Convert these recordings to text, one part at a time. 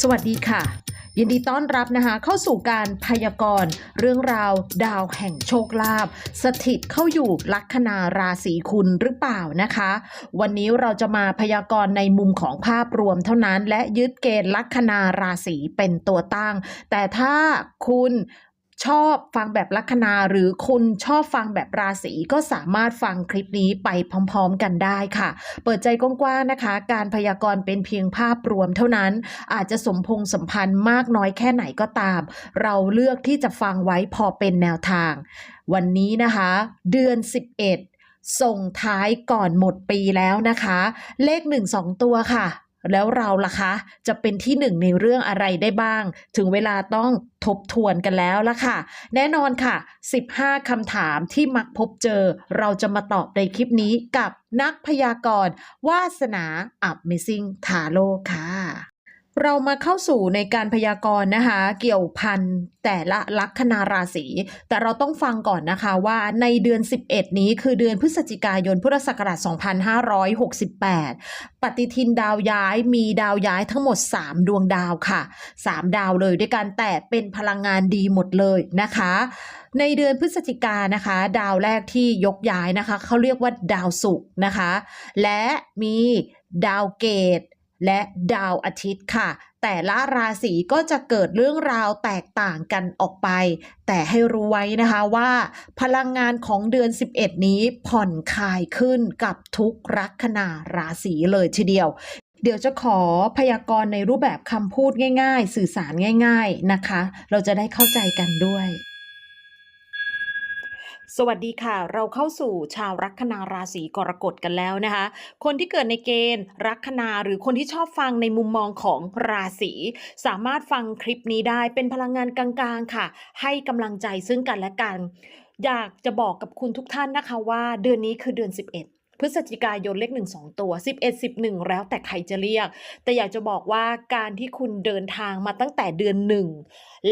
สวัสดีค่ะ ยินดีต้อนรับนะคะเข้าสู่การพยากรณ์เรื่องราวดาวแห่งโชคลาภสถิตเข้าอยู่ลัคนาราศีคุณหรือเปล่านะคะ วันนี้เราจะมาพยากรณ์ในมุมของภาพรวมเท่านั้น และยึดเกณฑ์ลัคนาราศีเป็นตัวตั้ง แต่ถ้าคุณ ชอบฟังแบบลัคนาหรือคุณชอบฟังแบบราศีก็สามารถฟังคลิปนี้ไปพร้อมๆกันได้ค่ะ เปิดใจกว้างๆนะคะ การพยากรณ์เป็นเพียงภาพรวมเท่านั้น อาจจะสมพงษ์สัมพันธ์มากน้อยแค่ไหนก็ตาม เราเลือกที่จะฟังไว้พอเป็นแนวทาง วันนี้นะคะ เดือน 11 ส่งท้ายก่อนหมดปีแล้วนะคะ เลข 1 2 ตัวค่ะ แล้วเราล่ะคะ จะเป็นที่หนึ่งในเรื่องอะไรได้บ้าง ถึงเวลาต้องทบทวนกันแล้วล่ะค่ะ แน่นอนค่ะ 15คำถามที่มักพบเจอ เราจะมาตอบในคลิปนี้กับนักพยากรณ์วาสนา Amazing t a r o ค่ะ เรามาเข้าสู่ในการพยากรณ์นะคะ เกี่ยวพันแต่ละลัคนาราศี แต่เราต้องฟังก่อนนะคะว่าในเดือน 11 นี้คือเดือนพฤศจิกายนพุทธศักราช 2568 ปฏิทินดาวย้ายมีดาวย้ายทั้งหมด 3 ดวงดาวค่ะ 3 ดาวเลยด้วยกันแต่เป็นพลังงานดีหมดเลยนะคะ ในเดือนพฤศจิกานนะคะ ดาวแรกที่ยกย้ายนะคะเขาเรียกว่าดาวศุกร์นะคะ และมีดาวเกต และดาวอาทิตย์ค่ะ แต่ละราศีก็จะเกิดเรื่องราวแตกต่างกันออกไป แต่ให้รู้ไว้นะคะว่า พลังงานของเดือน 11 นี้ผ่อนคลายขึ้นกับทุกลัคนาราศีเลยทีเดียวเดี๋ยวจะขอพยากรณ์ในรูปแบบคำพูดง่าย ๆ สื่อสารง่าย ๆนะคะ เราจะได้เข้าใจกันด้วย สวัสดีค่ะ เราเข้าสู่ชาวลัคนาราศีกรกฎกันแล้วนะคะ คนที่เกิดในเกณฑ์ลัคนาหรือคนที่ชอบฟังในมุมมองของราศีสามารถฟังคลิปนี้ได้เป็นพลังงานกลางๆค่ะ ให้กำลังใจซึ่งกันและกัน อยากจะบอกกับคุณทุกท่านนะคะว่าเดือนนี้คือเดือน 11 พฤศจิกายนเลข1 2ตัว 11 11 แล้วแต่ใครจะเรียก แต่อยากจะบอกว่าการที่คุณเดินทางมาตั้งแต่เดือนหนึ่ง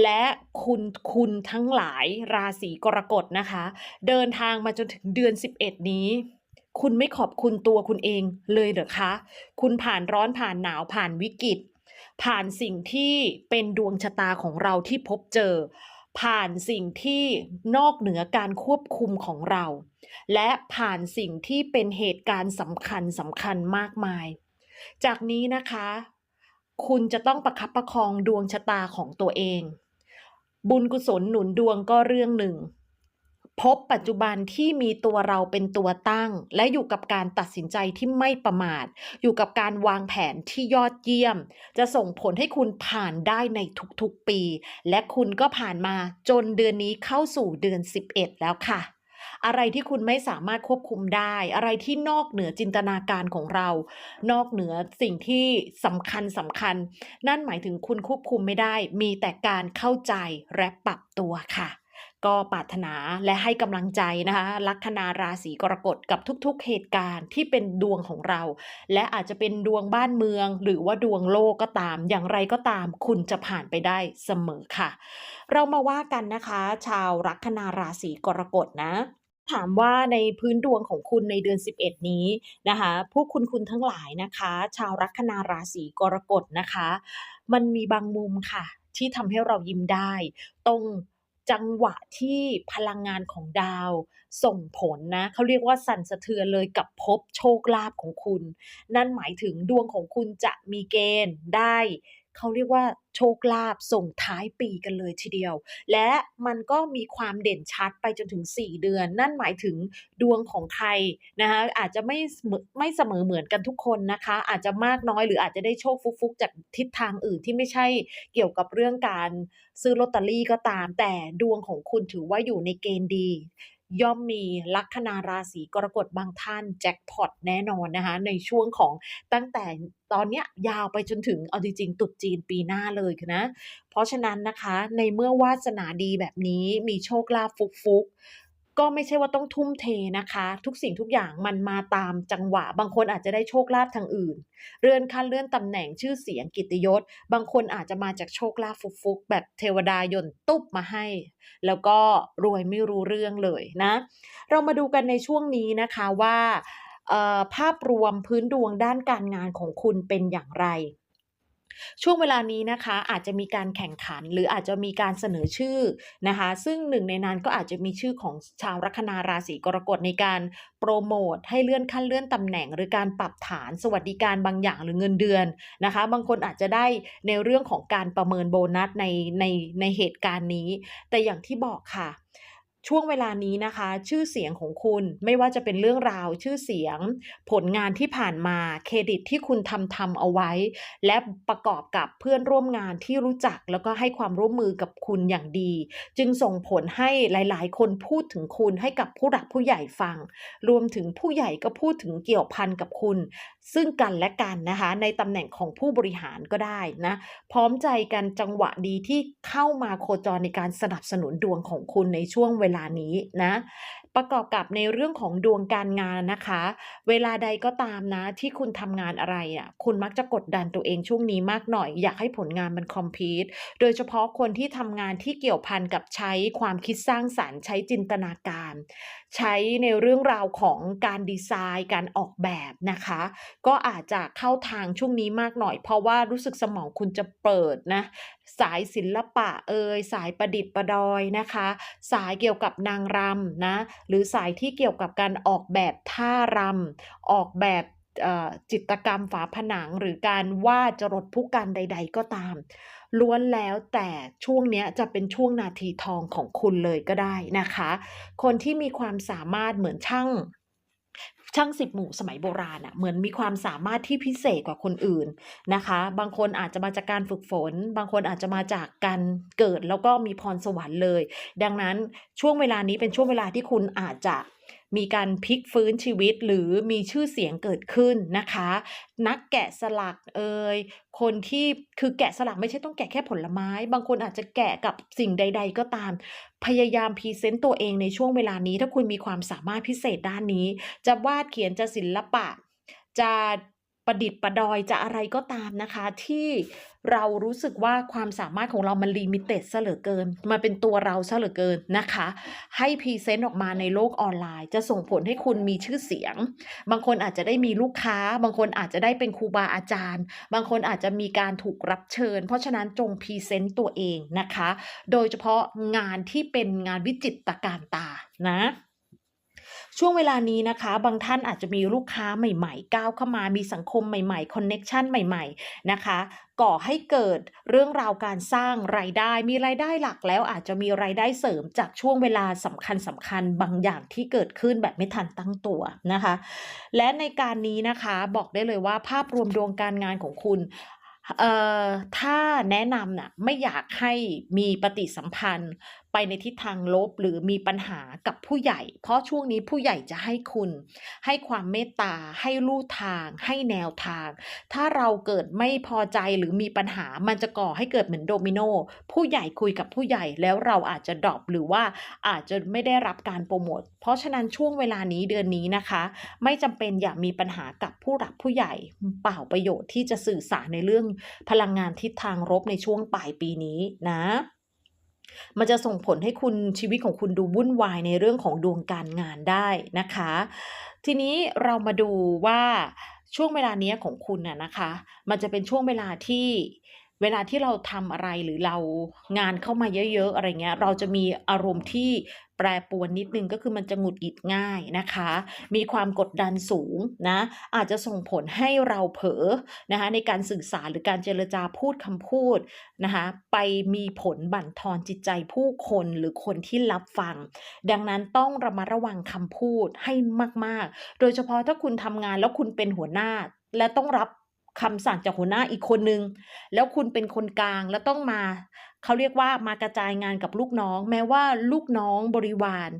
และคุณคุณทั้งหลายราศีกรกฎนะคะ เดินทางมาจนถึงเดือน 11 นี้คุณไม่ขอบคุณตัวคุณเองเลยเหรอคะ คุณผ่านร้อนผ่านหนาวผ่านวิกฤต ผ่านสิ่งที่เป็นดวงชะตาของเราที่พบเจอ ผ่านสิ่งที่นอกเหนือการควบคุมของเรา และผ่านสิ่งที่เป็นเหตุการณ์สำคัญสำคัญมากมาย จากนี้นะคะ คุณจะต้องประคับประคองดวงชะตาของตัวเอง บุญกุศลหนุนดวงก็เรื่องหนึ่ง พบปัจจุบันที่มีตัวเราเป็นตัวตั้ง และอยู่กับการตัดสินใจที่ไม่ประมาท อยู่กับการวางแผนที่ยอดเยี่ยม จะส่งผลให้คุณผ่านได้ในทุกๆปี และคุณก็ผ่านมาจนเดือนนี้เข้าสู่เดือน 11 แล้วค่ะอะไรที่คุณไม่สามารถควบคุมได้ อะไรที่นอกเหนือจินตนาการของเรา นอกเหนือสิ่งที่สำคัญสำคัญ นั่นหมายถึงคุณควบคุมไม่ได้ มีแต่การเข้าใจและปรับตัวค่ะ ก็ปรารถนาและให้กำลังใจนะคะลัคนาราศีกรกฎกับทุกๆ เหตุการณ์ที่เป็นดวงของเรา และอาจจะเป็นดวงบ้านเมือง หรือว่าดวงโลกก็ตาม อย่างไรก็ตาม คุณจะผ่านไปได้เสมอค่ะ เรามาว่ากันนะคะ ชาวลัคนาราศีกรกฎนะถามว่าในพื้นดวงของคุณในเดือน 11 นี้นะคะพวกคุณคุณทั้งหลายนะคะ ชาวลัคนาราศีกรกฎนะคะ มันมีบางมุมค่ะ ที่ทำให้เรายิ้มได้ ตรง จังหวะที่พลังงานของดาวส่งผลนะเขาเรียกว่าสั่นสะเทือนเลยกับภพโชคลาภของคุณ นั่นหมายถึงดวงของคุณจะมีเกณฑ์ได้ เขาเรียกว่าโชคลาภส่งท้ายปีกันเลยทีเดียว และมันก็มีความเด่นชัดไปจนถึง 4 เดือน นั่นหมายถึงดวงของใครนะคะอาจจะไม่ไม่เสมอเหมือนกันทุกคนนะคะ อาจจะมากน้อยหรืออาจจะได้โชคฟุกๆ จากทิศทางอื่นที่ไม่ใช่เกี่ยวกับเรื่องการซื้อลอตเตอรี่ก็ตาม แต่ดวงของคุณถือว่าอยู่ในเกณฑ์ดี ย่อมมีลัคนาราศีกรกฎบางท่านแจ็คพอตแน่นอนนะคะในช่วงของตั้งแต่ตอนเนี้ยยาวไปจนถึงเอาจริงๆตุดจีนปีหน้าเลยนะ เพราะฉะนั้นนะคะในเมื่อวาสนาดีแบบนี้มีโชคลาภฟุกๆ ก็ไม่ใช่ว่าต้องทุ่มเทนะคะ ทุกสิ่งทุกอย่างมันมาตามจังหวะ บางคนอาจจะได้โชคลาภทางอื่น เลื่อนขั้นเลื่อนตำแหน่งชื่อเสียงกิตติยศ บางคนอาจจะมาจากโชคลาภฟุกๆ แบบเทวดายนตุ๊บมาให้ แล้วก็รวยไม่รู้เรื่องเลยนะ เรามาดูกันในช่วงนี้นะคะว่าภาพรวมพื้นดวงด้านการงานของคุณเป็นอย่างไร ช่วงเวลานี้นะคะอาจจะมีการแข่งขัน หรืออาจจะมีการเสนอชื่อนะคะ ซึ่งหนึ่งในนั้นก็อาจจะมีชื่อของชาวลัคนาราศีกรกฎในการโปรโมทให้เลื่อนขั้นเลื่อนตำแหน่ง หรือการปรับฐานสวัสดิการบางอย่างหรือเงินเดือนนะคะ บางคนอาจจะได้ในเรื่องของการประเมินโบนัสในในในเหตุการณ์นี้ แต่อย่างที่บอกค่ะ ช่วงเวลานี้นะคะ ชื่อเสียงของคุณไม่ว่าจะเป็นเรื่องราวชื่อเสียง ผลงานที่ผ่านมาเครดิตที่คุณทำทำเอาไว้ และประกอบกับเพื่อนร่วมงานที่รู้จักแล้วก็ให้ความร่วมมือกับคุณอย่างดี จึงส่งผลให้หลาย ๆ คนพูดถึงคุณให้กับผู้หลักผู้ใหญ่ฟัง รวมถึงผู้ใหญ่ก็พูดถึงเกี่ยวพันกับคุณซึ่งกันและกันนะคะ ในตำแหน่งของผู้บริหารก็ได้นะพร้อมใจกันจังหวะดีที่เข้ามาโคจรในการสนับสนุนดวงของคุณในช่วงเวลานี้นะ ประกอบกับในเรื่องของดวงการงานนะคะ เวลาใดก็ตามนะที่คุณทำงานอะไรอะคุณมักจะกดดันตัวเองช่วงนี้มากหน่อย อยากให้ผลงานมันคอมพลีทโดยเฉพาะคนที่ทำงานที่เกี่ยวพันกับใช้ความคิดสร้างสรรค์ใช้จินตนาการ ใช้ในเรื่องราวของการดีไซน์ การออกแบบนะคะ ก็อาจจะเข้าทางช่วงนี้มากหน่อย เพราะว่ารู้สึกสมองคุณจะเปิดนะ สายศิลปะเอ่ยสายประดิษฐ์ประดอยนะคะ สายเกี่ยวกับนางรำนะหรือสายที่เกี่ยวกับการออกแบบท่ารำออกแบบจิตกรรมฝาผนังหรือการวาดจรดผู้กันใด ๆ ก็ตาม ล้วนแล้วแต่ช่วงนี้จะเป็นช่วงนาทีทองของคุณเลยก็ได้นะคะ คนที่มีความสามารถเหมือนช่าง ช่างสิบหมู่สมัยโบราณอะเหมือนมีความสามารถที่พิเศษกว่าคนอื่นนะคะ บางคนอาจจะมาจากการฝึกฝน บางคนอาจจะมาจากการเกิดแล้วก็มีพรสวรรค์เลย ดังนั้นช่วงเวลานี้เป็นช่วงเวลาที่คุณอาจจะมีการพลิกฟื้นชีวิตหรือมีชื่อเสียงเกิดขึ้นนะคะ นักแกะสลักเอ่ยคนที่คือแกะสลักไม่ใช่ต้องแกะแค่ผลไม้ บางคนอาจจะแกะกับสิ่งใด ๆ ก็ตาม พยายามพรีเซนต์ตัวเองในช่วงเวลานี้ ถ้าคุณมีความสามารถพิเศษด้านนี้ จะว่าดเขียนจะศิลปะ จะประดิษฐ์ประดอยจะอะไรก็ตามนะคะ ที่เรารู้สึกว่าความสามารถของเรามันลิมิเต็ดซะเหลือเกินมาเป็นตัวเราซะเหลือเกินนะคะ ให้พรีเซนต์ออกมาในโลกออนไลน์ จะส่งผลให้คุณมีชื่อเสียง บางคนอาจจะได้มีลูกค้า บางคนอาจจะได้เป็นครูบาอาจารย์ บางคนอาจจะมีการถูกรับเชิญ เพราะฉะนั้นจงพรีเซนต์ตัวเองนะคะ โดยเฉพาะงานที่เป็นงานวิจิตรการตานะ ช่วงเวลานี้นะคะ บางท่านอาจจะมีลูกค้าใหม่ๆ ก้าวเข้ามามีสังคมใหม่ๆคอนเน็ชันใหม่ ๆ นะคะ ก่อให้เกิดเรื่องราวการสร้างรายได้ มีรายได้หลักแล้วอาจจะมีรายได้เสริมจากช่วงเวลาสำคัญสำคัญบางอย่างที่เกิดขึ้นแบบไม่ทันตั้งตัวนะคะ และในการนี้นะคะบอกได้เลยว่าภาพรวมดวงการงานของคุณเอ่อถ้าแนะนำน่ะไม่อยากให้มีปฏิสัมพันธ์ ไปในทิศทางลบหรือมีปัญหากับผู้ใหญ่ เพราะช่วงนี้ผู้ใหญ่จะให้คุณ ให้ความเมตตา ให้ลู่ทาง ให้แนวทาง ถ้าเราเกิดไม่พอใจหรือมีปัญหามันจะก่อให้เกิดเหมือนโดมิโนผู้ใหญ่คุยกับผู้ใหญ่แล้วเราอาจจะดรอปหรือว่าอาจจะไม่ได้รับการโปรโมทเพราะฉะนั้นช่วงเวลานี้เดือนนี้นะคะ ไม่จำเป็นอย่ามีปัญหากับผู้หลักผู้ใหญ่เปล่าประโยชน์ที่จะสื่อสารในเรื่องพลังงานทิศทางลบในช่วงปลายปีนี้นะ มันจะส่งผลให้คุณชีวิตของคุณดูวุ่นวายในเรื่องของดวงการงานได้นะคะ ทีนี้เรามาดูว่าช่วงเวลานี้ของคุณน่ะนะคะ มันจะเป็นช่วงเวลาที่เวลาที่เราทำอะไรหรือเรางานเข้ามาเยอะ ๆ อะไรเงี้ย เราจะมีอารมณ์ที่ แปรปวนนิดนึงก็คือมันจะหงุดหงิดง่ายนะคะ มีความกดดันสูงนะอาจจะส่งผลให้เราเผลอนะคะในการสื่อสารหรือการเจรจาพูดคำพูดนะคะไปมีผลบั่นทอนจิตใจผู้คนหรือคนที่รับฟัง ดังนั้นต้องระมัดระวังคำพูดให้มาก ๆ โดยเฉพาะถ้าคุณทำงานแล้วคุณเป็นหัวหน้าและต้องรับ คำสั่งจากหัวหน้าอีกคนนึง แล้วคุณเป็นคนกลางแล้วต้องมาเขาเรียกว่ามากระจายงานกับลูกน้อง แม้ว่าลูกน้องบริวาร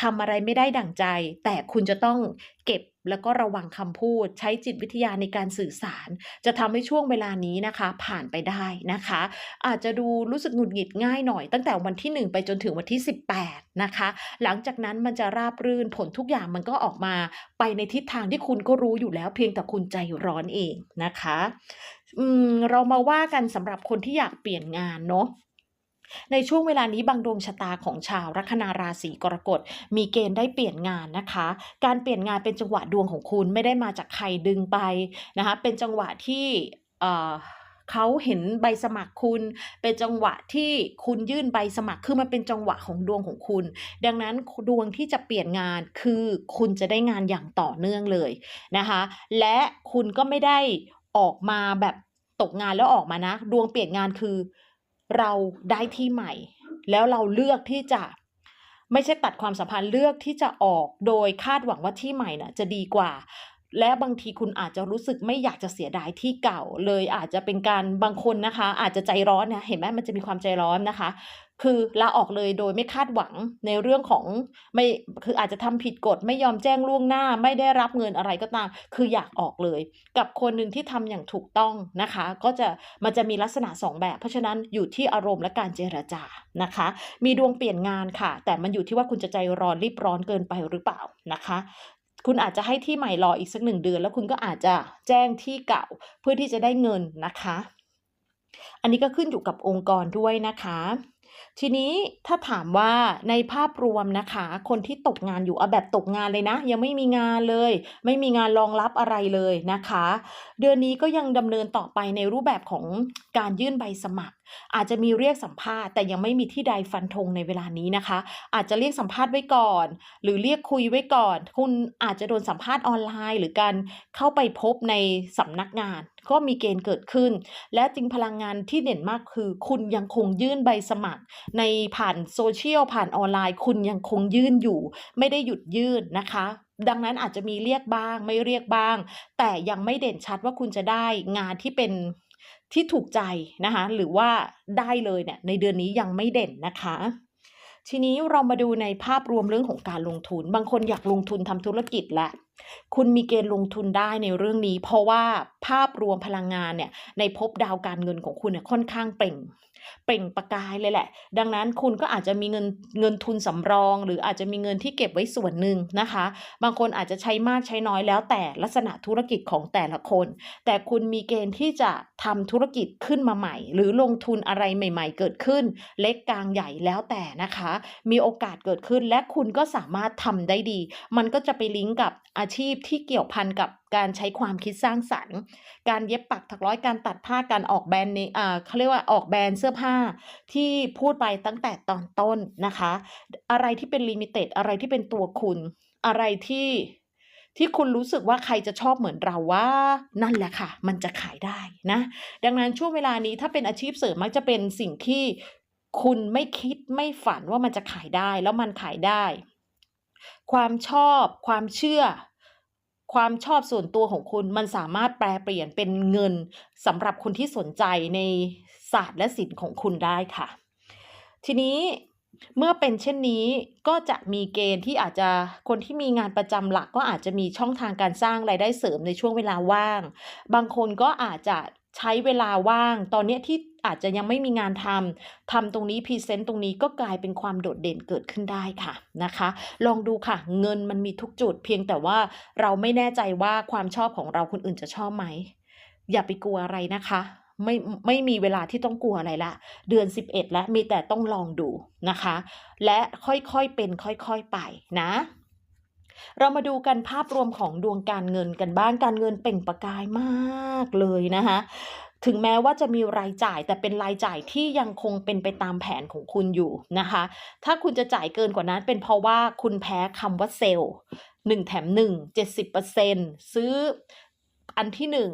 ทำอะไรไม่ได้ดั่งใจ แต่คุณจะต้องเก็บ แล้วก็ระวังคำพูด ใช้จิตวิทยาในการสื่อสาร จะทำให้ช่วงเวลานี้นะคะ ผ่านไปได้นะคะ อาจจะดูรู้สึกหงุดหงิดง่ายหน่อย ตั้งแต่วันที่ 1 ไปจนถึงวันที่ 18 นะคะ หลังจากนั้นมันจะราบรื่นผลทุกอย่างมันก็ออกมาไปในทิศทางที่คุณก็รู้อยู่แล้วเพียงแต่คุณใจร้อนเองนะคะเรามาว่ากันสำหรับคนที่อยากเปลี่ยนงานเนาะ ในช่วงเวลานี้บางดวงชะตาของชาวลัคนาราศีกรกฎมีเกณฑ์ได้เปลี่ยนงานนะคะ การเปลี่ยนงานเป็นจังหวะดวงของคุณไม่ได้มาจากใครดึงไปนะคะ เป็นจังหวะที่เออเขาเห็นใบสมัครคุณ เป็นจังหวะที่คุณยื่นใบสมัครคือมันเป็นจังหวะของดวงของคุณ ดังนั้นดวงที่จะเปลี่ยนงานคือคุณจะได้งานอย่างต่อเนื่องเลยนะคะ และคุณก็ไม่ได้ออกมาแบบตกงานแล้วออกมานะ ดวงเปลี่ยนงานคือ เราได้ที่ใหม่ แล้วเราเลือกที่จะไม่ใช่ตัดความสัมพันธ์เลือกที่จะออกโดยคาดหวังว่าที่ใหม่น่ะจะดีกว่า และบางทีคุณอาจจะรู้สึกไม่อยากจะเสียดายที่เก่าเลยอาจจะเป็นการบางคนนะคะ อาจจะใจร้อนนะเห็นไหมมันจะมีความใจร้อนนะคะ คือลาออกเลยโดยไม่คาดหวังในเรื่องของไม่คืออาจจะทำผิดกฎไม่ยอมแจ้งล่วงหน้า ไม่ได้รับเงินอะไรก็ตาม คืออยากออกเลย กับคนหนึ่งที่ทำอย่างถูกต้องนะคะ ก็จะมันจะมีลักษณะสองแบบ เพราะฉะนั้นอยู่ที่อารมณ์และการเจรจานะคะ มีดวงเปลี่ยนงานค่ะ แต่มันอยู่ที่ว่าคุณจะใจร้อนรีบร้อนเกินไปหรือเปล่านะคะ คุณอาจจะให้ที่ใหม่รออีกสักหนึ่งเดือน แล้วคุณก็อาจจะแจ้งที่เก่าเพื่อที่จะได้เงินนะคะ อันนี้ก็ขึ้นอยู่กับองค์กรด้วยนะคะ ทีนี้ถ้าถามว่าในภาพรวมนะคะ คนที่ตกงานอยู่เอาแบบตกงานเลยนะ ยังไม่มีงานเลย ไม่มีงานรองรับอะไรเลยนะคะ เดือนนี้ก็ยังดำเนินต่อไปในรูปแบบของการยื่นใบสมัคร อาจจะมีเรียกสัมภาษณ์แต่ยังไม่มีที่ใดฟันธงในเวลานี้นะคะ อาจจะเรียกสัมภาษณ์ไว้ก่อน หรือเรียกคุยไว้ก่อน คุณอาจจะโดนสัมภาษณ์ออนไลน์ หรือการเข้าไปพบในสำนักงาน ก็มีเกณฑ์เกิดขึ้น และจริงพลังงานที่เด่นมากคือ คุณยังคงยื่นใบสมัคร ในผ่านโซเชียลผ่านออนไลน์ คุณยังคงยื่นอยู่ ไม่ได้หยุดยื่นนะคะดังนั้นอาจจะมีเรียกบ้างไม่เรียกบ้าง แต่ยังไม่เด่นชัดว่าคุณจะได้งานที่เป็น ที่ถูกใจนะคะหรือว่าได้เลยเนี่ยในเดือนนี้ยังไม่เด่นนะคะ ทีนี้เรามาดูในภาพรวมเรื่องของการลงทุน บางคนอยากลงทุนทำธุรกิจแหละคุณมีเกณฑ์ลงทุนได้ในเรื่องนี้ เพราะว่าภาพรวมพลังงานเนี่ยในภพดาวการเงินของคุณเนี่ยค่อนข้างเปล่ง เปล่งประกายเลยแหละ ดังนั้นคุณก็อาจจะมีเงินเงินทุนสำรอง หรืออาจจะมีเงินที่เก็บไว้ส่วนหนึ่งนะคะ บางคนอาจจะใช้มากใช้น้อยแล้วแต่ลักษณะธุรกิจของแต่ละคน แต่คุณมีเกณฑ์ที่จะทำธุรกิจขึ้นมาใหม่ หรือลงทุนอะไรใหม่ ๆ เกิดขึ้น เล็กกลางใหญ่แล้วแต่นะคะ มีโอกาสเกิดขึ้นและคุณก็สามารถทำได้ดี มันก็จะไปลิงก์กับอาชีพที่เกี่ยวพันกับการใช้ความคิดสร้างสรรค์ การเย็บปักถักร้อยการตัดผ้าการออกแบรนด์ในอ่าเขาเรียกว่าออกแบรนด์เสื้อผ้าที่พูดไปตั้งแต่ตอนต้นนะคะ อะไรที่เป็นลิมิเต็ดอะไรที่เป็นตัวคุณ อะไรที่ที่คุณรู้สึกว่าใครจะชอบเหมือนเราว่า นั่นแหละค่ะ มันจะขายได้นะ ดังนั้นช่วงเวลานี้ถ้าเป็นอาชีพเสริมมักจะเป็นสิ่งที่คุณไม่คิดไม่ฝันว่ามันจะขายได้แล้วมันขายได้ ความชอบความเชื่อ ความชอบส่วนตัวของคุณมันสามารถแปลเปลี่ยนเป็นเงินสำหรับคนที่สนใจในศาสตร์และศิลป์ของคุณได้ค่ะ ทีนี้เมื่อเป็นเช่นนี้ก็จะมีเกณฑ์ที่อาจจะคนที่มีงานประจำหลักก็อาจจะมีช่องทางการสร้างรายได้เสริมในช่วงเวลาว่าง บางคนก็อาจจะใช้เวลาว่าง ตอนนี้ที่ อาจจะยังไม่มีงานทำทำตรงนี้พรีเซนต์ตรงนี้ก็กลายเป็นความโดดเด่นเกิดขึ้นได้ค่ะนะคะ ลองดูค่ะ เงินมันมีทุกจุด เพียงแต่ว่าเราไม่แน่ใจว่าความชอบของเราคนอื่นจะชอบไหม อย่าไปกลัวอะไรนะคะไม่ไม่มีเวลาที่ต้องกลัวอะไรละ เดือน 11 แล้วมีแต่ต้องลองดูนะคะ และค่อยๆเป็นค่อยๆไปนะ เรามาดูกันภาพรวมของดวงการเงินกันบ้างการเงินเป่งประกายมากเลยนะคะ ถึงแม้ว่าจะมีรายจ่ายแต่เป็นรายจ่ายที่ยังคงเป็นไปตามแผนของคุณอยู่นะคะ ถ้าคุณจะจ่ายเกินกว่านั้นเป็นเพราะว่าคุณแพ้คำว่าเซลล์หนึ่งแถมหนึ่งเจ็ดสิบเปอร์เซ็นซื้ออันที่หนึ่ง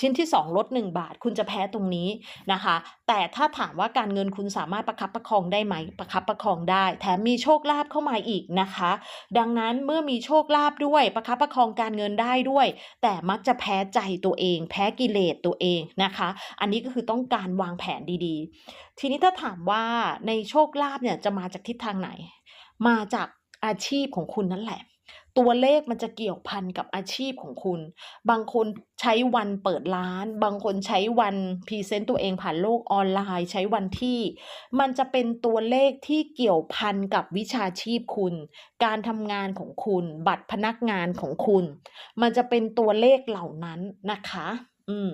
ชิ้นที่ 2 ลด 1 บาท คุณจะแพ้ตรงนี้นะคะ แต่ถ้าถามว่าการเงินคุณสามารถประคับประคองได้ไหม ประคับประคองได้ แถมมีโชคลาภเข้ามาอีกนะคะ ดังนั้นเมื่อมีโชคลาภด้วย ประคับประคองการเงินได้ด้วย แต่มักจะแพ้ใจตัวเอง แพ้กิเลสตัวเองนะคะ อันนี้ก็คือต้องการวางแผนดีๆ ทีนี้ถ้าถามว่าในโชคลาภเนี่ยจะมาจากทิศทางไหน มาจากอาชีพของคุณนั่นแหละ ตัวเลขมันจะเกี่ยวพันกับอาชีพของคุณ บางคนใช้วันเปิดร้าน บางคนใช้วันพรีเซนต์ตัวเองผ่านโลกออนไลน์ ใช้วันที่ มันจะเป็นตัวเลขที่เกี่ยวพันกับวิชาชีพคุณ การทำงานของคุณ บัตรพนักงานของคุณ มันจะเป็นตัวเลขเหล่านั้นนะคะ อืม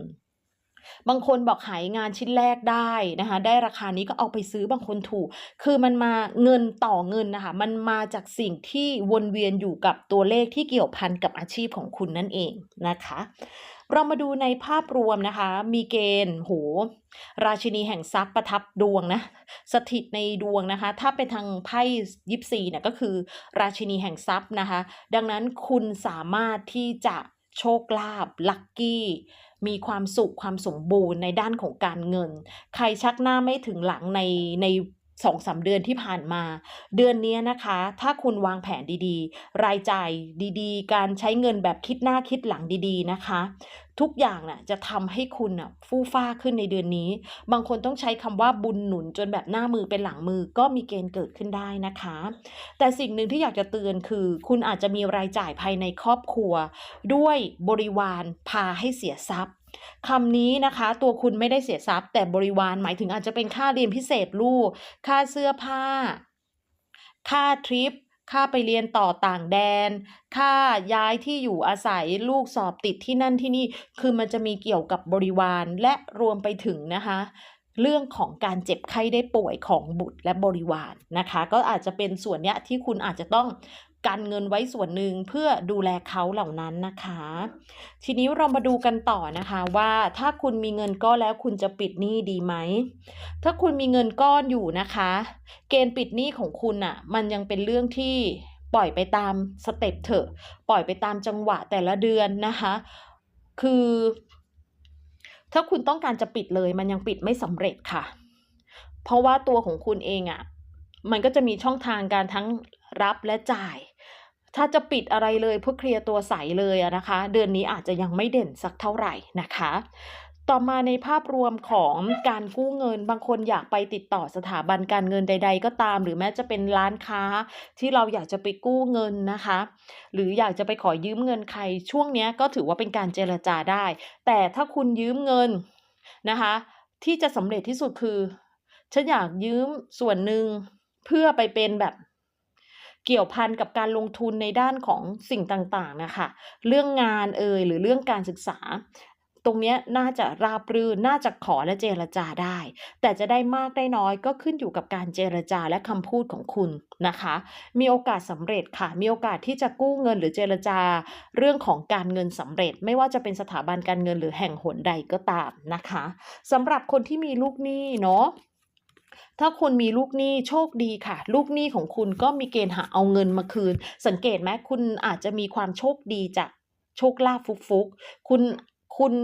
บางคนบอกขายงานชิ้นแรกได้นะคะ ได้ราคานี้ก็เอาไปซื้อบางคนถูก คือมันมาเงินต่อเงินนะคะ มันมาจากสิ่งที่วนเวียนอยู่กับตัวเลขที่เกี่ยวพันกับอาชีพของคุณนั่นเองนะคะ เรามาดูในภาพรวมนะคะ มีเกณฑ์โอ้โฮราชินีแห่งทรัพย์ประทับดวงนะ สถิตในดวงนะคะ ถ้าเป็นทางไพ่ยิปซีเนี่ยก็คือ ราชินีแห่งทรัพย์นะคะ ดังนั้นคุณสามารถที่จะโชคลาภลักกี้ มีความสุขความสมบูรณ์ในด้านของการเงิน ใครชักหน้าไม่ถึงหลังในใน 2-3เดือนที่ผ่านมา เดือนนี้นะคะ ถ้าคุณวางแผนดีๆ รายจ่ายดีๆ การใช้เงินแบบคิดหน้าคิดหลังดีๆนะคะ ทุกอย่างน่ะจะทำให้คุณน่ะฟู่ฟ้าขึ้นในเดือนนี้ บางคนต้องใช้คำว่าบุญหนุนจนแบบหน้ามือเป็นหลังมือก็มีเกณฑ์เกิดขึ้นได้นะคะ แต่สิ่งหนึ่งที่อยากจะเตือนคือ คุณอาจจะมีรายจ่ายภายในครอบครัว ด้วยบริวารพาให้เสียทรัพย์ คำนี้นะคะตัวคุณไม่ได้เสียทรัพย์ แต่บริวารหมายถึงอาจจะเป็นค่าเรียนพิเศษลูก ค่าเสื้อผ้า ค่าทริป ค่าไปเรียนต่อต่างแดน ค่าย้ายที่อยู่อาศัยลูกสอบติดที่นั่นที่นี่ คือมันจะมีเกี่ยวกับบริวารและรวมไปถึงนะคะเรื่องของการเจ็บไข้ได้ป่วยของบุตรและบริวารนะคะ ก็อาจจะเป็นส่วนเนี้ยที่คุณอาจจะต้อง กันเงินไว้ส่วนหนึ่งเพื่อดูแลเขาเหล่านั้นนะคะ ทีนี้เรามาดูกันต่อนะคะว่าถ้าคุณมีเงินก้อนแล้วคุณจะปิดหนี้ดีไหม ถ้าคุณมีเงินก้อนอยู่นะคะ เกณฑ์ปิดหนี้ของคุณน่ะ มันยังเป็นเรื่องที่ปล่อยไปตามสเต็ปเถอะ ปล่อยไปตามจังหวะแต่ละเดือนนะคะ คือ ถ้าคุณต้องการจะปิดเลย มันยังปิดไม่สำเร็จค่ะ เพราะว่าตัวของคุณเองอะ มันก็จะมีช่องทางการทั้งรับและจ่าย ถ้าจะปิดอะไรเลยเพื่อเคลียร์ตัวใสเลยนะคะ เดือนนี้อาจจะยังไม่เด่นสักเท่าไหร่นะคะ ต่อมาในภาพรวมของการกู้เงิน บางคนอยากไปติดต่อสถาบันการเงินใด ๆ ก็ตาม หรือแม้จะเป็นร้านค้าที่เราอยากจะไปกู้เงินนะคะ หรืออยากจะไปขอยืมเงินใครช่วงนี้ก็ถือว่าเป็นการเจรจาได้ แต่ถ้าคุณยืมเงินนะคะ ที่จะสำเร็จที่สุดคือฉันอยากยืมส่วนหนึ่งเพื่อไปเป็นแบบ เกี่ยวพันกับการลงทุนในด้านของสิ่งต่างๆนะค่ะเรื่องงานเอ่ยหรือเรื่องการศึกษา ตรงนี้น่าจะราบรื่นน่าจะขอและเจรจาได้ แต่จะได้มากได้น้อยก็ขึ้นอยู่กับการเจรจาและคำพูดของคุณนะคะ มีโอกาสสำเร็จค่ะ มีโอกาสที่จะกู้เงินหรือเจรจาเรื่องของการเงินสำเร็จ ไม่ว่าจะเป็นสถาบันการเงินหรือแห่งหนใดก็ตามนะคะสำหรับคนที่มีลูกหนี้เนาะ ถ้าคุณมีลูกหนี้โชคดีค่ะ ลูกหนี้ของคุณก็มีเกณฑ์หาเอาเงินมาคืน สังเกตไหมคุณอาจจะมีความโชคดีจากโชคลาภฟุกๆคุณคุณ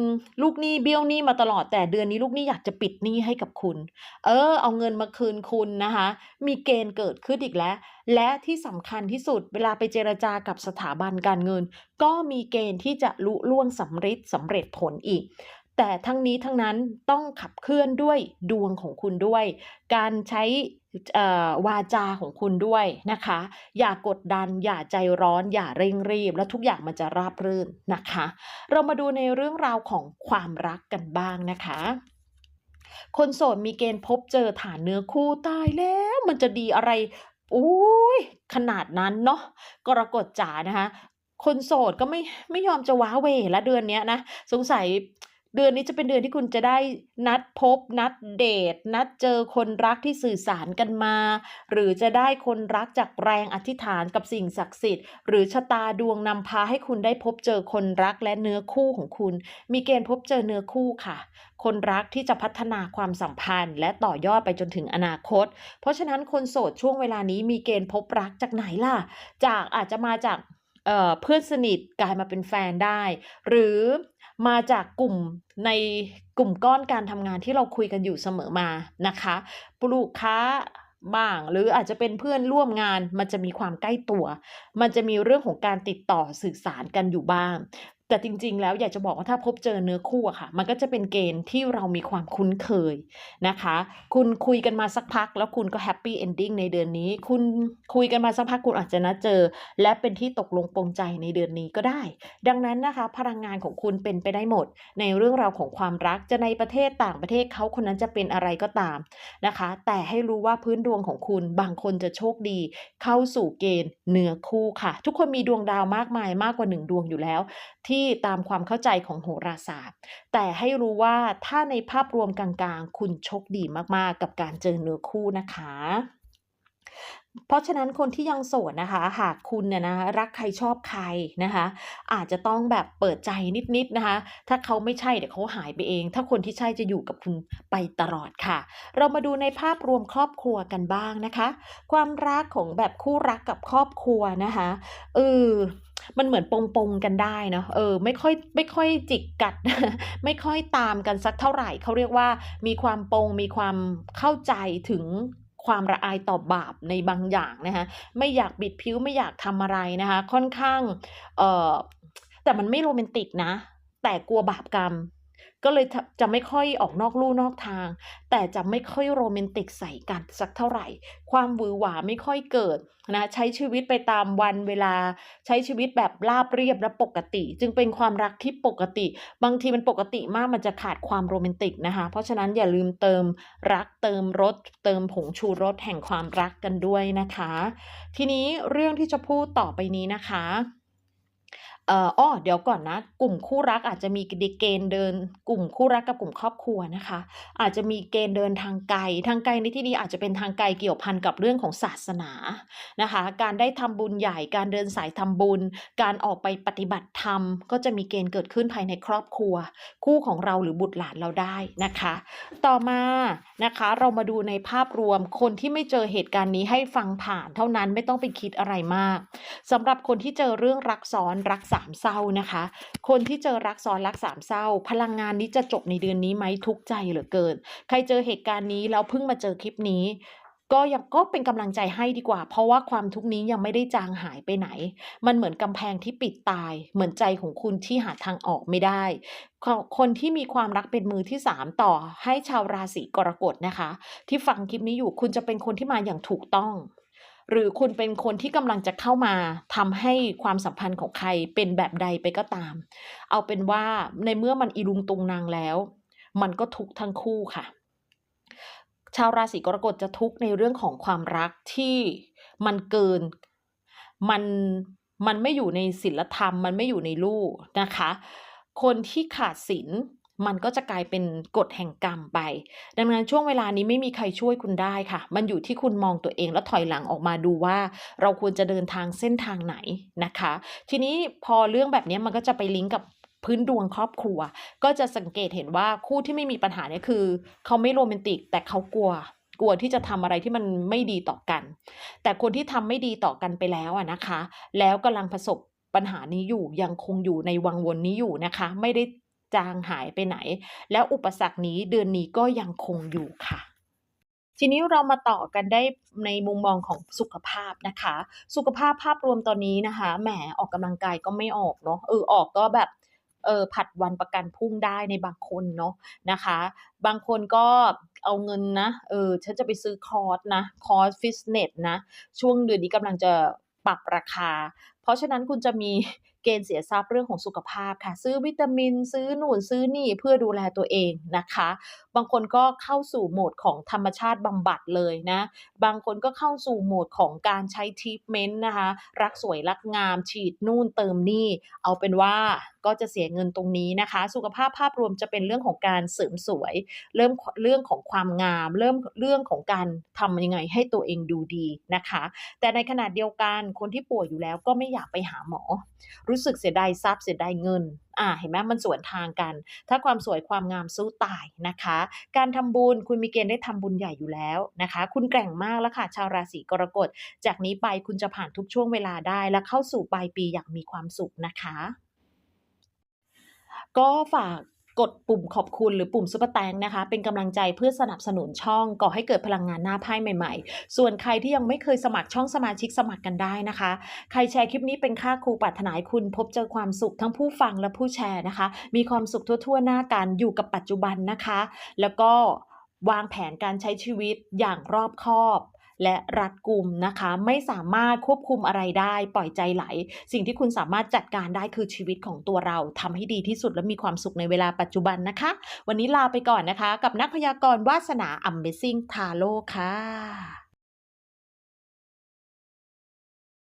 ลูกหนี้เบี้ยวหนี้มาตลอดแต่เดือนนี้ลูกหนี้อยากจะปิดหนี้ให้กับคุณ เออ เอาเงินมาคืนคุณนะคะ มีเกณฑ์เกิดขึ้นอีกแล้ว และที่สำคัญที่สุดเวลาไปเจรจากับสถาบันการเงิน ก็มีเกณฑ์ที่จะลุล่วงสำฤทธิ์สำเร็จผลอีก แต่ทั้งนี้ทั้งนั้นต้องขับเคลื่อนด้วยดวงของคุณด้วย การใช้วาจาของคุณด้วยนะคะ อย่ากดดัน อย่าใจร้อน อย่าเร่งรีบ แล้วทุกอย่างมันจะราบรื่นนะคะ เรามาดูในเรื่องราวของความรักกันบ้างนะคะคนโสดมีเกณฑ์พบเจอฐานเนื้อคู่ตายแล้ว มันจะดีอะไรโอ๊ยขนาดนั้นเนาะกรกฎจ๋านะคะ คนโสดก็ไม่ไม่ยอมจะว้าเวแล้วเดือนนี้นะ สงสัย เดือนนี้จะเป็นเดือนที่คุณจะได้นัดพบ นัดเดตนัดเจอคนรักที่สื่อสารกันมา หรือจะได้คนรักจากแรงอธิษฐานกับสิ่งศักดิ์สิทธิ์ หรือชะตาดวงนำพาให้คุณได้พบเจอคนรักและเนื้อคู่ของคุณ มีเกณฑ์พบเจอเนื้อคู่ค่ะ คนรักที่จะพัฒนาความสัมพันธ์ และต่อยอดไปจนถึงอนาคต เพราะฉะนั้นคนโสดช่วงเวลานี้มีเกณฑ์พบรักจากไหนล่ะ จากอาจจะมาจากเอ่อเพื่อนสนิทกลายมาเป็นแฟนได้ หรือ มาจากกลุ่มในกลุ่มก้อนการทำงานที่เราคุยกันอยู่เสมอมานะคะลูกค้าบ้างหรืออาจจะเป็นเพื่อนร่วมงานมันจะมีความใกล้ตัว มันจะมีเรื่องของการติดต่อสื่อสารกันอยู่บ้าง แต่จริง ๆ แล้วอยากจะบอกว่าถ้าพบเจอเนื้อคู่อะค่ะ มันก็จะเป็นเกณฑ์ที่เรามีความคุ้นเคยนะคะ คุณคุยกันมาสักพัก แล้วคุณก็แฮปปี้เอนดิ้งในเดือนนี้ คุณคุยกันมาสักพักคุณอาจจะนัดเจอ และเป็นที่ตกลงปลงใจในเดือนนี้ก็ได้ ดังนั้นนะคะ พลังงานของคุณเป็นไปได้หมด ในเรื่องราวของความรักจะในประเทศต่างประเทศเขาคนนั้นจะเป็นอะไรก็ตามนะคะ แต่ให้รู้ว่าพื้นดวงของคุณบางคนจะโชคดี เข้าสู่เกณฑ์เนื้อคู่ค่ะ ทุกคนมีดวงดาวมากมายมากกว่า1ดวงอยู่แล้วที่ตามความเข้าใจของโหราศาสตร์ แต่ให้รู้ว่าถ้าในภาพรวมกลางๆ คุณโชคดีมากๆ กับการเจอเนื้อคู่นะคะเพราะฉะนั้นคนที่ยังโสดนะคะ หากคุณเนี่ยนะคะรักใครชอบใครนะคะ อาจจะต้องแบบเปิดใจนิดๆนะคะ ถ้าเขาไม่ใช่เดี๋ยวเขาหายไปเอง ถ้าคนที่ใช่จะอยู่กับคุณไปตลอดค่ะ เรามาดูในภาพรวมครอบครัวกันบ้างนะคะ ความรักของแบบคู่รักกับครอบครัวนะคะเออ มันเหมือนปงๆกันได้เนาะเออไม่ค่อยไม่ค่อยจิกกัด ไม่ค่อยตามกันสักเท่าไหร่เขาเรียกว่ามีความปงมีความเข้าใจถึงความระอายต่อบบาปในบางอย่างนะคะไม่อยากบิดผิวไม่อยากทำอะไรนะคะ ค่อนข้างเออแต่มันไม่โรแมนติกนะ แต่กลัวบาปกรรม ก็เลยจะไม่ค่อยออกนอกลู่นอกทาง แต่จะไม่ค่อยโรแมนติกใส่กันสักเท่าไหร่ ความหวือหวาไม่ค่อยเกิดนะใช้ชีวิตไปตามวันเวลาใช้ชีวิตแบบราบเรียบและปกติ จึงเป็นความรักที่ปกติ บางทีมันปกติมากมันจะขาดความโรแมนติกนะคะ เพราะฉะนั้นอย่าลืมเติมรักเติมรสเติมผงชูรสแห่งความรักกันด้วยนะคะ ทีนี้เรื่องที่จะพูดต่อไปนี้นะคะ เอ่ออ้อเดี๋ยวก่อนนะ กลุ่มคู่รักอาจจะมีเกณฑ์เดิน กลุ่มคู่รักกับกลุ่มครอบครัวนะคะ อาจจะมีเกณฑ์เดินทางไกล ทางไกลในที่นี้อาจจะเป็นทางไกลเกี่ยวพันกับเรื่องของศาสนานะคะ การได้ทำบุญใหญ่ การเดินสายทำบุญ การออกไปปฏิบัติธรรม ก็จะมีเกณฑ์เกิดขึ้นภายในครอบครัว คู่ของเราหรือบุตรหลานเราได้นะคะ ต่อมานะคะเรามาดูในภาพรวมคนที่ไม่เจอเหตุการณ์นี้ให้ฟังผ่าน เท่านั้นไม่ต้องไปคิดอะไรมากสำหรับคนที่เจอเรื่องรักซ้อนรักสามเศร้านะคะ คนที่เจอรักซ้อนรักสามเศร้า พลังงานนี้จะจบในเดือนนี้ไหมทุกใจเหลือเกิน ใครเจอเหตุการณ์นี้แล้วเพิ่งมาเจอคลิปนี้ก็ยังก็เป็นกำลังใจให้ดีกว่า เพราะว่าความทุกนี้ยังไม่ได้จางหายไปไหน มันเหมือนกำแพงที่ปิดตาย เหมือนใจของคุณที่หาทางออกไม่ได้คคนที่มีความรักเป็นมือที่ 3 ต่อให้ชาวราศีกรกฎนะคะ ที่ฟังคลิปนี้อยู่คุณจะเป็นคนที่มาอย่างถูกต้อง หรือคุณเป็นคนที่กำลังจะเข้ามาทำให้ความสัมพันธ์ของใครเป็นแบบใดไปก็ตาม เอาเป็นว่าในเมื่อมันอีรุงตุงนังแล้ว มันก็ทุกทั้งคู่ค่ะ ชาวราศีกรกฎจะทุกในเรื่องของความรักที่มันเกินมันมันไม่อยู่ในศีลธรรม มันไม่อยู่ในลู่นะคะ คนที่ขาดศีล มันก็จะกลายเป็นกฎแห่งกรรมไป ดังนั้นช่วงเวลานี้ไม่มีใครช่วยคุณได้ค่ะ มันอยู่ที่คุณมองตัวเองแล้วถอยหลังออกมาดูว่า เราควรจะเดินทางเส้นทางไหนนะคะ ทีนี้พอเรื่องแบบนี้มันก็จะไปลิงก์กับพื้นดวงครอบครัว ก็จะสังเกตเห็นว่าคู่ที่ไม่มีปัญหาเนี่ยคือ เขาไม่โรแมนติกแต่เขากลัวกลัวที่จะทำอะไรที่มันไม่ดีต่อกัน แต่คนที่ทำไม่ดีต่อกันไปแล้วอะนะคะ แล้วกำลังประสบปัญหานี้อยู่ยังคงอยู่ในวังวนนี้อยู่นะคะ ไม่ได้ จางหายไปไหน แล้วอุปสรรคนี้เดือนนี้ก็ยังคงอยู่ค่ะทีนี้เรามาต่อกันได้ในมุมมองของสุขภาพนะคะ สุขภาพภาพรวมตอนนี้นะคะแหมออกกำลังกายก็ไม่ออกเนาะเออออกก็แบบเออผัดวันประกันพรุ่งได้ในบางคนเนาะนะคะ บางคนก็เอาเงินนะเออฉันจะไปซื้อคอร์สนะคอร์สฟิตเนสนะ ช่วงเดือนนี้กำลังจะปรับราคา เพราะฉะนั้นคุณจะมี เกณฑ์เสียทรัพย์เรื่องของสุขภาพค่ะ ซื้อวิตามิน ซื้อนู่นซื้อนี่เพื่อดูแลตัวเองนะคะ บางคนก็เข้าสู่โหมดของธรรมชาติบำบัดเลยนะ บางคนก็เข้าสู่โหมดของการใช้ทรีตเมนต์นะคะ รักสวยรักงาม ฉีดนู่นเติมนี่ เอาเป็นว่าก็จะเสียเงินตรงนี้นะคะ สุขภาพภาพรวมจะเป็นเรื่องของการเสริมสวย เริ่มเรื่องของความงาม เริ่มเรื่องของการทำยังไงให้ตัวเองดูดีนะคะ แต่ในขณะเดียวกันคนที่ป่วยอยู่แล้วก็ไม่อยากไปหาหมอ รูู้้สึกเสียดายทรัพย์เสียดายเงินอ่าเห็นไหมมันสวนทางกัน ถ้าความสวยความงามสู้ตายนะคะ การทำบุญคุณมีเกณฑ์ได้ทำบุญใหญ่อยู่แล้วนะคะ คุณแกร่งมากแล้วค่ะ ชาวราศีกรกฎ จากนี้ไปคุณจะผ่านทุกช่วงเวลาได้ และเข้าสู่ปลายปีอย่างมีความสุขนะคะ ก็ฝาก กดปุ่มขอบคุณหรือปุ่มซุปเปอร์แตงนะคะ เป็นกำลังใจเพื่อสนับสนุนช่องก่อให้เกิดพลังงานหน้าไพ่ใหม่ ๆ ส่วนใครที่ยังไม่เคยสมัครช่องสมาชิกสมัครกันได้นะคะ ใครแชร์คลิปนี้เป็นค่าครูปรารถนาคุณพบเจอความสุขทั้งผู้ฟังและผู้แชร์นะคะ มีความสุขทั่วๆหน้ากันอยู่กับปัจจุบันนะคะ แล้วก็วางแผนการใช้ชีวิตอย่างรอบคอบ และรัดกุมนะคะ ไม่สามารถควบคุมอะไรได้ปล่อยใจไหล สิ่งที่คุณสามารถจัดการได้คือชีวิตของตัวเราทำให้ดีที่สุดและมีความสุขในเวลาปัจจุบันนะคะ วันนี้ลาไปก่อนนะคะ กับนักพยากรณ์วาสนา Amazing Tarot ค่ะ